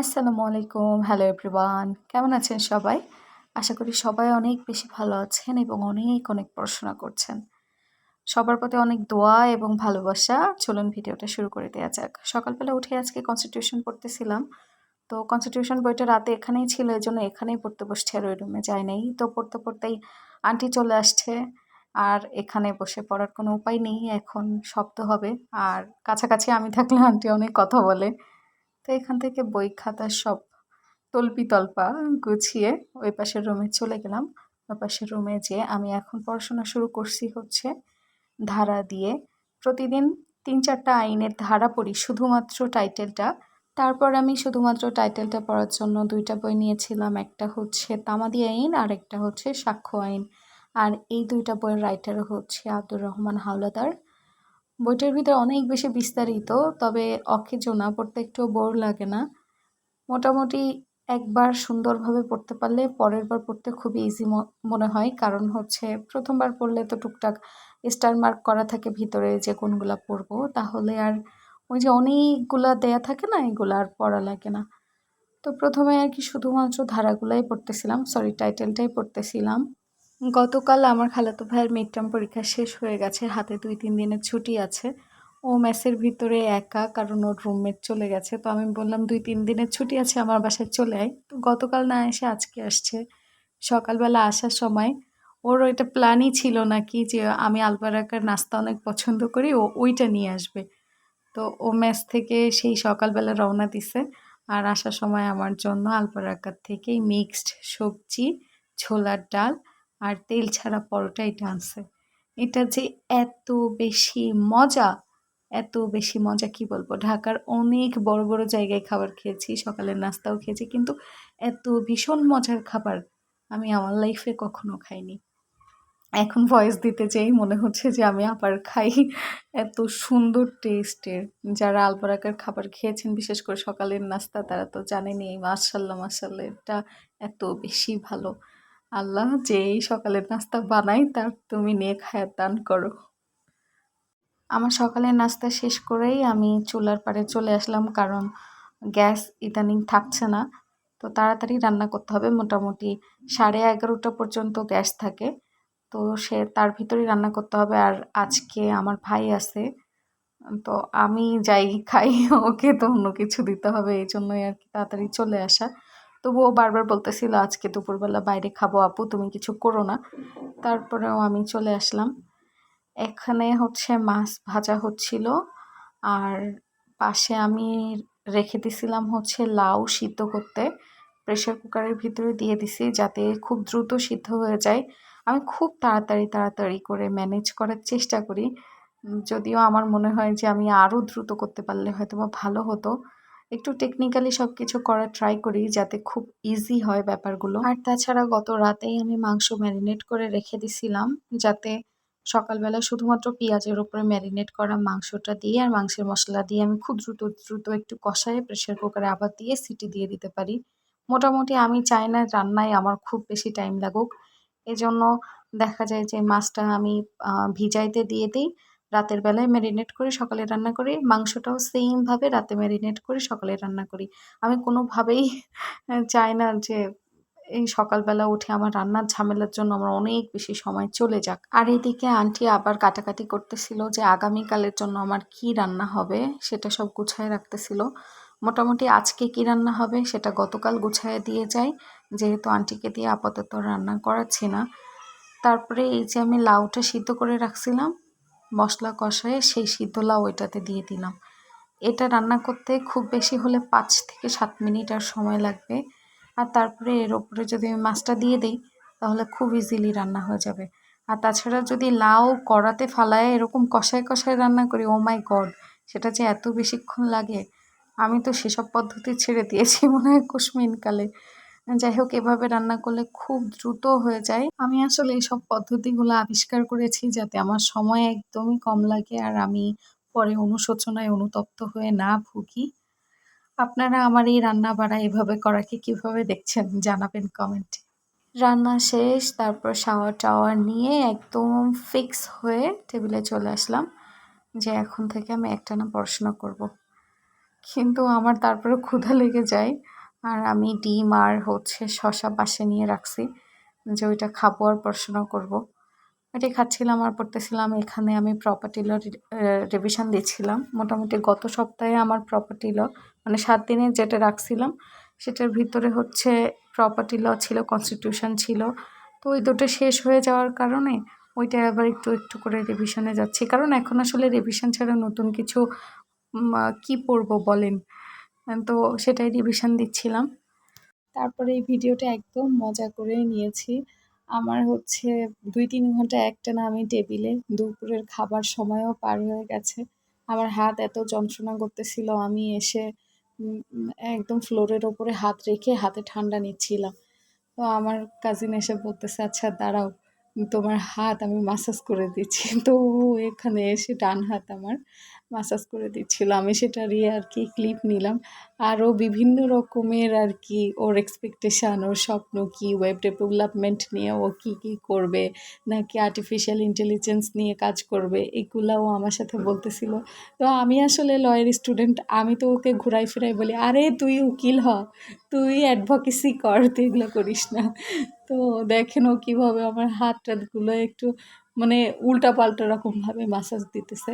আসসালামু আলাইকুম। Hello everyone কেমন আছেন সবাই? আশা করি সবাই অনেক বেশি ভালো আছেন এবং অনেক অনেক পড়াশোনা করছেন। সবার প্রতি অনেক দোয়া এবং ভালোবাসা। চলুন ভিডিওটা শুরু করে দেওয়া যাক। সকালবেলা উঠে আজকে কনস্টিটিউশন পড়তেছিলাম। তো কনস্টিটিউশন বইটা রাতে এখানেই ছিল এই জন্য এখানেই পড়তে বসছে আর ওই রুমে যায় নাই। তো পড়তে পড়তেই আন্টি চলে আসছে আর এখানে বসে পড়ার কোনো উপায় নেই। এখন শব্দ হবে আর কাছাকাছি আমি থাকলে আন্টি অনেক কথা বলে। তো এখান থেকে বই খাতা সব তল্পি তল্পা গুছিয়ে ওই পাশের রুমে চলে গেলাম। ওই পাশের রুমে যেয়ে আমি এখন পড়াশোনা শুরু করছি হচ্ছে ধারা দিয়ে। প্রতিদিন তিন চারটা আইনের ধারা পড়ি, শুধুমাত্র টাইটেলটা তারপর আমি শুধুমাত্র টাইটেলটা পড়ার জন্য দুইটা বই নিয়েছিলাম, একটা হচ্ছে তামাদি আইন আর একটা হচ্ছে সাক্ষ্য আইন। আর এই দুইটা বইয়ের রাইটার হচ্ছে আব্দুর রহমান হাওলাদার। বইটার ভিতরে অনেক বেশি বিস্তারিত, তবে অকেজো না, পড়তে একটু বোর লাগে না। মোটামুটি একবার সুন্দরভাবে পড়তে পারলে পরের বার পড়তে খুবই ইজি মনে হয়। কারণ হচ্ছে প্রথমবার পড়লে তো টুকটাক স্টার মার্ক করা থাকে ভিতরে যে কোনগুলা পড়ব, তাহলে আর ওই যে অনেকগুলা দেয়া থাকে না, এগুলো আর পড়া লাগে না। তো প্রথমে আর কি শুধুমাত্র ধারাগুলাই পড়তেছিলাম সরি টাইটেলটাই পড়তেছিলাম। গতকাল আমার খালাতো ভাইয়ের মিড টার্ম পরীক্ষা শেষ হয়ে গেছে, হাতে দুই, তিন দিনের ছুটি আছে। ও মেসের ভিতরে একা, কারণ ওর রুমমেট চলে গেছে। তো আমি বললাম, দুই, তিন দিনের ছুটি আছে, আমার বাসায় চলে আয়। তো গতকাল না এসে আজকে আসছে। সকালবেলা আসার সময় ওর ওইটা প্ল্যানই ছিল নাকি যে আমি আলবারাকার নাস্তা অনেক পছন্দ করি, ও ওইটা নিয়ে আসবে। তো ও মেস থেকে সেই সকালবেলা রওনা দিছে। আর আসার সময় আমার জন্য আলবারাকার থেকেই মিক্সড সবজি, ছোলার ডাল আর তেল ছাড়া পরোটা এটা আনছে এটা যে এত বেশি মজা, এত বেশি মজা কি বলব? ঢাকার অনেক বড় বড় জায়গায় খাবার খেয়েছি, সকালের নাস্তাও খেয়েছি, কিন্তু এত ভীষণ মজার খাবার আমি আমার লাইফে কখনো খাইনি। এখন ভয়েস দিতে চাই মনে হচ্ছে যে আমি আবার খাই। এত সুন্দর টেস্টের যারা আলবরাকার খাবার খেয়েছেন, বিশেষ করে সকালের নাস্তা, তারা তো জানেনি মাসাল্লাহ মাসাল্লাহ এটা এত বেশি ভালো। আল্লাহ যে এই সকালের নাস্তা বানাই তার তুমি নিয়ে খায় দান করো। আমার সকালের নাস্তা শেষ করেই আমি চুলার পাড়ে চলে আসলাম, কারণ গ্যাস ইদানিং থাকছে না। তো তাড়াতাড়ি রান্না করতে হবে, মোটামুটি সাড়ে এগারোটা পর্যন্ত গ্যাস থাকে। তো সে তার ভিতরেই রান্না করতে হবে। আর আজকে আমার ভাই আছে, তো আমি যাই খাই, ওকে তো অন্য কিছু দিতে হবে, এই জন্যই আর কি তাড়াতাড়ি চলে আসা। তবুও বারবার বলতেছিল, আজকে দুপুরবেলা বাইরে খাব আপু, তুমি কিছু করো না। তারপরেও আমি চলে আসলাম। এখানে হচ্ছে মাছ ভাজা হচ্ছিল আর পাশে আমি রেখে দিছিলাম হচ্ছে লাউ সিদ্ধ করতে। প্রেশার কুকারের ভিতরে দিয়ে দিছি যাতে খুব দ্রুত সিদ্ধ হয়ে যায়। আমি খুব তাড়াতাড়ি তাড়াতাড়ি করে ম্যানেজ করার চেষ্টা করি। যদিও আমার মনে হয় যে আমি আরও দ্রুত করতে পারলে হয়তো বা ভালো হতো। একটু টেকনিক্যালি সব কিছু করার ট্রাই করি যাতে খুব ইজি হয় ব্যাপারগুলো। আর তাছাড়া গত রাতেই আমি মাংস ম্যারিনেট করে রেখে দিছিলাম, যাতে সকালবেলা শুধুমাত্র পেঁয়াজের ওপরে ম্যারিনেট করা মাংসটা দিয়ে আর মাংসের মশলা দিয়ে আমি খুব দ্রুত দ্রুত একটু কষায় প্রেশার কুকারে আবার দিয়ে সিটি দিয়ে দিতে পারি। মোটামুটি আমি চাই না রান্নায় আমার খুব বেশি টাইম লাগুক। এজন্য দেখা যায় যে মাছটা আমি ভিজাইতে দিয়ে দিই। রাতের বেলায় ম্যারিনেট করে সকালে রান্না করি, মাংসটাও সেমভাবে রাতে ম্যারিনেট করে সকালে রান্না করি। আমি কোনোভাবেই চাই না যে এই সকালবেলা উঠে আমার রান্নার ঝামেলার জন্য আমার অনেক বেশি সময় চলে যাক। আর এদিকে আন্টি আবার কাটাকাটি করতেছিল যে আগামীকালের জন্য আমার কি রান্না হবে সেটা সব গুছায় রাখতেছিল। মোটামুটি আজকে কি রান্না হবে সেটা গতকাল গুছায় দিয়ে যাই, যেহেতু আন্টিকে দিয়ে আপাতত রান্না করাচ্ছি না। তারপরে এই যে আমি লাউটা সিদ্ধ করে রাখছিলাম মশলা কষায় সেই সিদ্ধ লাউ ওইটাতে দিয়ে দিলাম। এটা রান্না করতে খুব বেশি হলে পাঁচ থেকে সাত মিনিট আর সময় লাগবে। আর তারপরে এর ওপরে যদি আমি মাছটা দিয়ে দিই, তাহলে খুব ইজিলি রান্না হয়ে যাবে। আর তাছাড়া যদি লাউ কড়াতে ফালায় এরকম কষায় কষায় রান্না করি ও মাই গড সেটা যে এত বেশিক্ষণ লাগে, আমি তো সেসব পদ্ধতি ছেড়ে দিয়েছি মনে হয় কুসমিনকালে। যাই হোক, এভাবে রান্না করলে খুব দ্রুত হয়ে যায়। আমি আসলে এইসব পদ্ধতিগুলো আবিষ্কার করেছি যাতে আমার সময় একদমই কম লাগে আর আমি পরে অনুশোচনায় অনুতপ্ত হয়ে না ভুগি। আপনারা আমার এই রান্না বাড়া এভাবে করাকে কীভাবে দেখছেন জানাবেন কমেন্টে। রান্না শেষ, তারপর শাওয়ার টাওয়ার নিয়ে একদম ফিক্স হয়ে টেবিলে চলে আসলাম যে এখন থেকে আমি একটানা পড়াশোনা করব। কিন্তু আমার তারপরে ক্ষুধা লেগে যায়। আর আমি ডিম আর হচ্ছে শশা পাশে নিয়ে রাখছি যে ওইটা খাব আর পড়াশোনা করব। এটাই খাচ্ছিলাম আর পড়তেছিলাম। এখানে আমি প্রপার্টি ল রিভিশন দিচ্ছিলাম মোটামুটি গত সপ্তাহে আমার প্রপার্টি ল মানে সাত দিনে যেটা রাখছিলাম, সেটার ভিতরে হচ্ছে প্রপার্টি ল ছিল কনস্টিটিউশন ছিল। তো ওই দুটো শেষ হয়ে যাওয়ার কারণে ওইটা আবার একটু একটু করে রিভিশনে যাচ্ছি। কারণ এখন আসলে রিভিশন ছাড়া নতুন কিছু কি পড়ব বলেন? তো সেটাই রিভিশন দিচ্ছিলাম। তারপরে এই ভিডিওটা একদম মজা করে নিয়েছি। আমার হচ্ছে দুই তিন ঘণ্টা একটানা আমি টেবিলে দুপুরের খাবার সময়ও পার হয়ে গেছে। আমার হাত এত যন্ত্রণা করতেছিল, আমি এসে একদম ফ্লোরের ওপরে হাত রেখে হাতে ঠান্ডা নিচ্ছিলাম। তো আমার কাজিন এসে বলতেছে আচ্ছা দাঁড়াও। তোমার হাত আমি মাসাজ করে দিচ্ছি। তো এখানে এসে ডান হাত আমার মাসাজ করে দিচ্ছিল। আমি সেটারই আর কি ক্লিপ নিলাম। আরও বিভিন্ন রকমের আর কি ওর এক্সপেকটেশান ওর স্বপ্ন কি ওয়েব ডেভেলপমেন্ট নিয়ে ও কী কী করবে, নাকি আর্টিফিশিয়াল ইন্টেলিজেন্স নিয়ে কাজ করবে, এগুলাও আমার সাথে বলতেছিল। তো আমি আসলে লয়ের স্টুডেন্ট আমি তো ওকে ঘুরাই ফিরাই বলি, আরে তুই উকিল হ, তুই অ্যাডভোকেসি কর, তুই এগুলো করিস না। তো দেখেন ও কীভাবে আমার হাত টাতগুলো একটু মানে উল্টা পাল্টা রকমভাবে মাসাজ দিতেছে।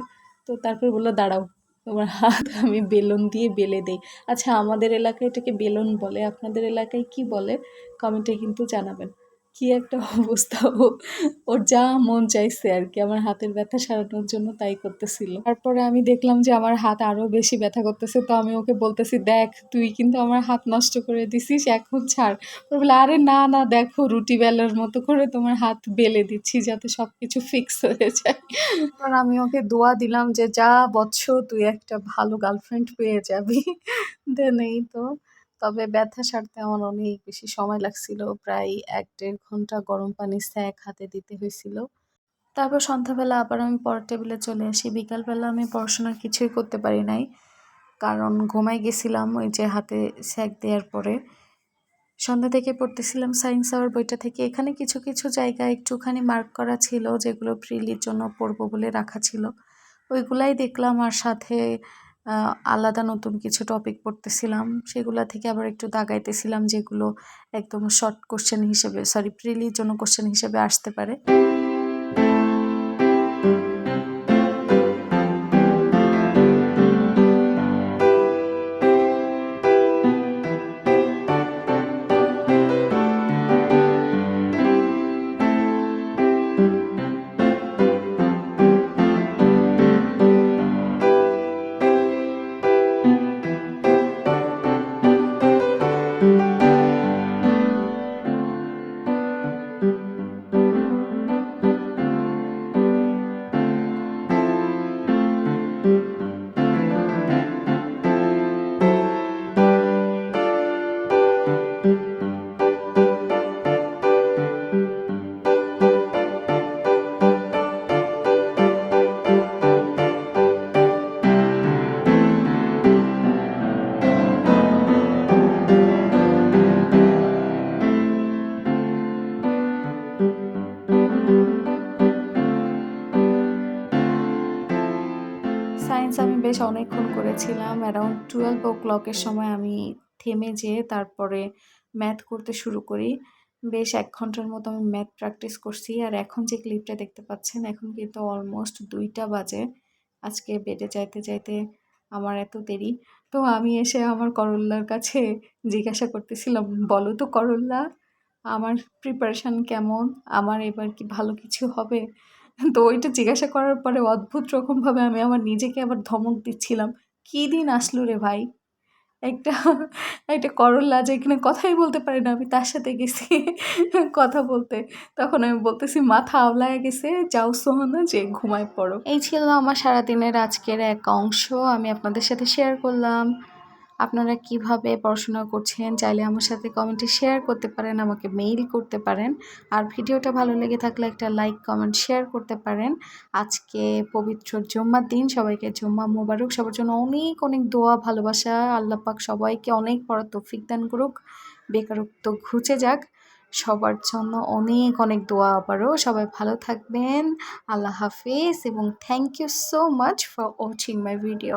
তো তারপর বলল, দাঁড়াও তোমার হাত আমি বেলুন দিয়ে বেলে দেই। আচ্ছা আমাদের এলাকায় এটাকে বেলুন বলে। আপনাদের এলাকায় কি বলে? কমেন্টে কিন্তু জানাবেন। কি একটা অবস্থা ও, ওর যা মন চাইছে আর কি। আমার হাতের ব্যথা সারানোর জন্য তাই করতেছিল। তারপরে আমি দেখলাম যে আমার হাত আরও বেশি ব্যথা করতেছে। তো আমি ওকে বলতেছি, দেখ, তুই কিন্তু আমার হাত নষ্ট করে দিছিস, এখন ছাড়। ওর বলে, আরে না না, দেখো, রুটি বেলার মতো করে তোমার হাত বেলে দিচ্ছি যাতে সব কিছু ফিক্স হয়ে যায়। তারপর আমি ওকে দোয়া দিলাম যে, যা বৎস, তুই একটা ভালো গার্লফ্রেন্ড পেয়ে যাবি। দেন এই তো। তবে ব্যথা সারতে আমার অনেক বেশি সময় লাগছিল। প্রায় এক দেড় ঘণ্টা গরম পানি স্যাক হাতে দিতে হয়েছিল। তারপর সন্ধ্যাবেলা আবার আমি পরের টেবিলে চলে আসি। বিকালবেলা আমি পড়াশোনা কিছুই করতে পারি নাই। কারণ ঘুমাই গেছিলাম ওই যে হাতে স্যাক দেওয়ার পরে। সন্ধ্যা থেকে পড়তেছিলাম সায়েন্স আওয়ার বইটা থেকে। এখানে কিছু কিছু জায়গা একটুখানি মার্ক করা ছিল যেগুলো প্রিলির জন্য পড়ব বলে রাখা ছিল। ওইগুলাই দেখলাম আর সাথে আলাদা নতুন কিছু টপিক পড়তেছিলাম। সেগুলা থেকে আবার একটু দাগাইতেছিলাম যেগুলো একদম শর্ট কোশ্চেন হিসেবে সরি প্রিলির জন্য কোশ্চেন হিসেবে আসতে পারে। করেছিলাম অ্যারাউন্ড টুয়েলভ ও ক্লকের সময় আমি থেমে যেয়ে তারপরে ম্যাথ করতে শুরু করি। বেশ এক ঘণ্টার মতো আমি ম্যাথ প্র্যাকটিস করছি আর এখন যে ক্লিপটা দেখতে পাচ্ছেন, এখন কিন্তু অলমোস্ট দুইটা বাজে। আজকে বেডে যাইতে যাইতে আমার এত দেরি। তো আমি এসে আমার করল্লার কাছে জিজ্ঞাসা করতেছিলাম, বলো তো করল্লা, আমার প্রিপারেশান কেমন? আমার এবার কি ভালো কিছু হবে? তো ওইটা জিজ্ঞাসা করার পরে অদ্ভুত রকমভাবে আমি আমার নিজেকে আবার ধমক দিচ্ছিলাম। কী দিন আসলো রে ভাই? একটা একটা করল্লা যে এখানে কথাই বলতে পারি না, আমি তার সাথে গেছি কথা বলতে। তখন আমি বলতেছি, মাথা আওলায় গেছে, যাও সোহানা, যে ঘুমায় পড়ো। এই ছিল আমার সারাদিনের আজকের এক অংশ, আমি আপনাদের সাথে শেয়ার করলাম। আপনারা কীভাবে পড়াশোনা করছেন, চাইলে আমার সাথে কমেন্টে শেয়ার করতে পারেন, আমাকে মেইল করতে পারেন। আর ভিডিওটা ভালো লেগে থাকলে একটা লাইক কমেন্ট শেয়ার করতে পারেন। আজকে পবিত্র জুম্মার দিন, সবাইকে জুম্মা মোবারক। সবার জন্য অনেক অনেক দোয়া, ভালোবাসা। আল্লাহ পাক সবাইকে অনেক বড় তৌফিক দান করুক। বেকারত্ব ঘুচে যাক। সবার জন্য অনেক অনেক দোয়া আবারও। সবাই ভালো থাকবেন। আল্লাহ হাফিজ এবং thank you so much for watching my video